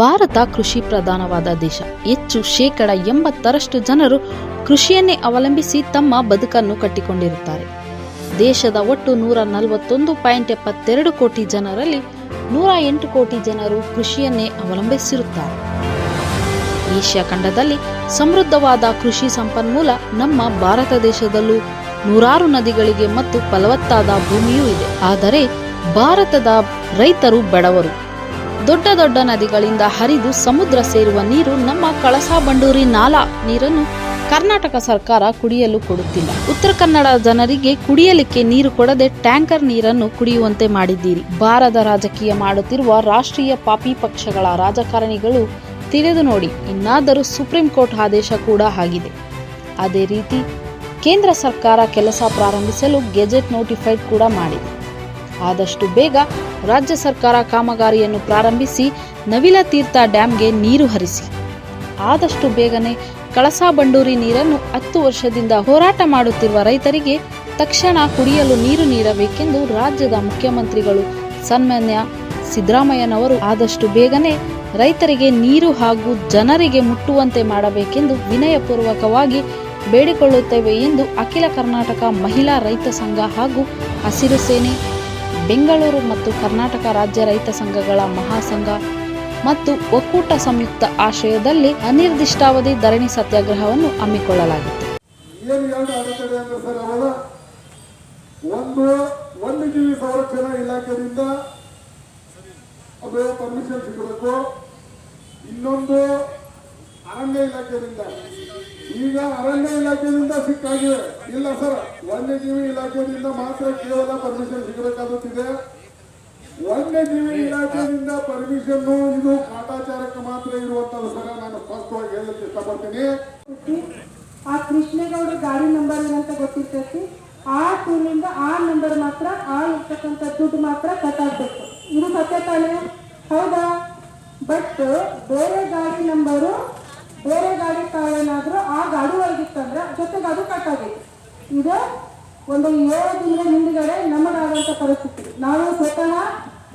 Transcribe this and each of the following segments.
ಭಾರತ ಕೃಷಿ ಪ್ರಧಾನವಾದ ದೇಶ. ಹೆಚ್ಚು ಶೇಕಡ ಎಂಬತ್ತರಷ್ಟು ಜನರು ಕೃಷಿಯನ್ನೇ ಅವಲಂಬಿಸಿ ತಮ್ಮ ಬದುಕನ್ನು ಕಟ್ಟಿಕೊಂಡಿರುತ್ತಾರೆ. ದೇಶದ ಒಟ್ಟು ನೂರ ನಲವತ್ತೊಂದು ಪಾಯಿಂಟ್ ಎಪ್ಪತ್ತೆರಡು ಕೋಟಿ ಜನರಲ್ಲಿ ನೂರ ಎಂಟು ಕೋಟಿ ಜನರು ಕೃಷಿಯನ್ನೇ ಅವಲಂಬಿಸಿರುತ್ತಾರೆ. ಏಷ್ಯಾ ಖಂಡದಲ್ಲಿ ಸಮೃದ್ಧವಾದ ಕೃಷಿ ಸಂಪನ್ಮೂಲ ನಮ್ಮ ಭಾರತ ದೇಶದಲ್ಲೂ ನೂರಾರು ನದಿಗಳಿಗೆ ಮತ್ತು ಫಲವತ್ತಾದ ಭೂಮಿಯೂ ಇದೆ. ಆದರೆ ಭಾರತದ ರೈತರು ಬಡವರು. ದೊಡ್ಡ ದೊಡ್ಡ ನದಿಗಳಿಂದ ಹರಿದು ಸಮುದ್ರ ಸೇರುವ ನೀರು ನಮ್ಮ ಕಳಸಾ ಬಂಡೂರಿ ನಾಲಾ ನೀರನ್ನು ಕರ್ನಾಟಕ ಸರ್ಕಾರ ಕುಡಿಯಲು ಕೊಡುತ್ತಿಲ್ಲ. ಉತ್ತರ ಕನ್ನಡ ಜನರಿಗೆ ಕುಡಿಯಲಿಕ್ಕೆ ನೀರು ಕೊಡದೆ ಟ್ಯಾಂಕರ್ ನೀರನ್ನು ಕುಡಿಯುವಂತೆ ಮಾಡಿದ್ದೀರಿ. ಬಾರದ ರಾಜಕೀಯ ಮಾಡುತ್ತಿರುವ ರಾಷ್ಟ್ರೀಯ ಪಾಪಿ ಪಕ್ಷಗಳ ರಾಜಕಾರಣಿಗಳು ತಿಳಿದು ನೋಡಿ, ಇನ್ನಾದರೂ ಸುಪ್ರೀಂ ಕೋರ್ಟ್ ಆದೇಶ ಕೂಡ ಆಗಿದೆ. ಅದೇ ರೀತಿ ಕೇಂದ್ರ ಸರ್ಕಾರ ಕೆಲಸ ಪ್ರಾರಂಭಿಸಲು ಗೆಜೆಟ್ ನೋಟಿಫೈಡ್ ಕೂಡ ಮಾಡಿದೆ. ಆದಷ್ಟು ಬೇಗ ರಾಜ್ಯ ಸರ್ಕಾರ ಕಾಮಗಾರಿಯನ್ನು ಪ್ರಾರಂಭಿಸಿ ನವಿಲ ತೀರ್ಥ ಡ್ಯಾಂಗೆ ನೀರು ಹರಿಸಿ. ಆದಷ್ಟು ಬೇಗನೆ ಕಳಸಾ ಬಂಡೂರಿ ನೀರನ್ನು ಹತ್ತು ವರ್ಷದಿಂದ ಹೋರಾಟ ಮಾಡುತ್ತಿರುವ ರೈತರಿಗೆ ತಕ್ಷಣ ಕುಡಿಯಲು ನೀರು ನೀಡಬೇಕೆಂದು ರಾಜ್ಯದ ಮುಖ್ಯಮಂತ್ರಿಗಳು ಸನ್ಮಾನ್ಯ ಸಿದ್ದರಾಮಯ್ಯನವರು ಆದಷ್ಟು ಬೇಗನೆ ರೈತರಿಗೆ ನೀರು ಹಾಗೂ ಜನರಿಗೆ ಮುಟ್ಟುವಂತೆ ಮಾಡಬೇಕೆಂದು ವಿನಯಪೂರ್ವಕವಾಗಿ ಬೇಡಿಕೊಳ್ಳುತ್ತೇವೆ ಎಂದು ಅಖಿಲ ಕರ್ನಾಟಕ ಮಹಿಳಾ ರೈತ ಸಂಘ ಹಾಗೂ ಹಸಿರು ಸೇನೆ ಬೆಂಗಳೂರು ಮತ್ತು ಕರ್ನಾಟಕ ರಾಜ್ಯ ರೈತ ಸಂಘಗಳ ಮಹಾಸಂಘ ಮತ್ತು ಒಕ್ಕೂಟ ಸಂಯುಕ್ತ ಆಶ್ರಯದಲ್ಲಿ ಅನಿರ್ದಿಷ್ಟಾವಧಿ ಧರಣಿ ಸತ್ಯಾಗ್ರಹವನ್ನು ಹಮ್ಮಿಕೊಳ್ಳಲಾಗಿತ್ತು. ಒಂದು ವನ್ಯಜೀವಿ ಸಂರಕ್ಷಣಾ ಇಲಾಖೆಯಿಂದ ಅದು ಪರ್ಮಿಷನ್ ಸಿಗಬೇಕು. ಇನ್ನೊಂದು ಅರಣ್ಯ ಇಲಾಖೆಯಿಂದ. ಈಗ ಅರಣ್ಯ ಇಲಾಖೆಯಿಂದ ಸಿಕ್ಕಾಗಿದೆ. ಇಲ್ಲ ಸರ್. ವನ್ಯಜೀವಿ ಇಲಾಖೆಯಿಂದ ಮಾತ್ರ ಕೇವಲ ಪರ್ಮಿಷನ್ ಸಿಗಬೇಕಾಗುತ್ತಿದೆ. ವನ್ಯಜೀವಿ ಇಲಾಖೆಯಿಂದ ಪರ್ಮಿಷನ್ ಇದು ಕಾಟಾಚಾರಕ್ಕೆ ಮಾತ್ರ ಇರುವಂತದ್ದು ಸರ, ನಾನು ಸ್ಪಷ್ಟವಾಗಿ ಹೇಳಕ್ಕೆ ಇಷ್ಟಪಡ್ತೀನಿ. ಆ ಕೃಷ್ಣೇಗೌಡ ಗಾಡಿ ನಂಬರ್ ಏನಂತ ಗೊತ್ತಿರ್ತೈತಿ? ಆ ಟೂಲಿಂದ ಆ ನಂಬರ್ ಮಾತ್ರ, ಆ ಇರ್ತಕ್ಕಂಥ ದುಡ್ಡು ಮಾತ್ರ ಕಟ್ ಆಗ್ಬೇಕು. ಇದು ಸತ್ಯ ತಾನೆ? ಹೌದಾ? ಬಟ್ ಬೇರೆ ಗಾಡಿ ನಂಬರು ಬೇರೆ ಗಾಡಿ ಏನಾದರೂ ಆ ಗಾಡಿ ಒಳಗಿತ್ತಂದ್ರೆ ಜೊತೆಗೆ ಅದು ಕಟ್ ಇದು ಒಂದು ಏಳು ತಿಂಗಳ ಹಿಂದ್ಗಡೆ ನಮಗಾದಂಥ ಪರಿಸ್ಥಿತಿ. ನಾವು ಸ್ವತಃ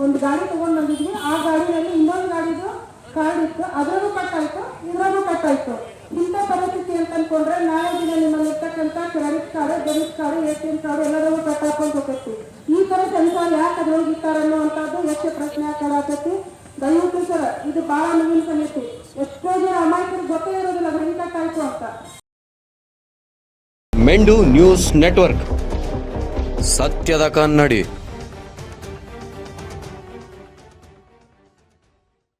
ಒಂದು ಗಾಡಿ ತಗೊಂಡು ಬಂದಿದ್ವಿ. ಆ ಗಾಡಿಯಲ್ಲಿ ಇನ್ನೊಂದು ಗಾಡಿದು ಕಾರ್ಡ್ ಇತ್ತು. ಅದರಲ್ಲೂ ಕಟ್ ಇದರಲ್ಲೂ ಕಟ್ಟಾಯ್ತು. ಇಂಥ ಪರಿಸ್ಥಿತಿ ಅಂತ ಅನ್ಕೊಂಡ್ರೆ ನಾಳೆ ದಿನ ನಿಮ್ಮಲ್ಲಿ ಇರ್ತಕ್ಕಂಥ credit card, debit card, A T M card ಎಲ್ಲರೂ ಕಟ್ ಹೋಗ್ತೈತಿ. ಈ ಥರ ಸೆನ್ಸಾರ್ ಯಾಕೆ ಅದ್ರ ಹೋಗಿರ್ತಾರೆ ಅನ್ನುವಂಥದ್ದು ಎಷ್ಟು ಪ್ರಶ್ನೆ ಹಾಕಲಾಗತ್ತಿ ದಯವಿಟ್ಟು ಸರ್, ಇದು ಬಹಳ ನೋವಿನ ಸಮಿತಿ ಎಷ್ಟೋ ಜನ ಅಮಾಯಕರು ಗೊತ್ತೇ ಇರೋದಿಲ್ಲ ಅದು ಕಟ್ ಅಂತ. ಮೆಂಡು ನ್ಯೂಸ್ ನೆಟ್ವರ್ಕ್. ಸತ್ಯದ ಕನ್ನಡಿ.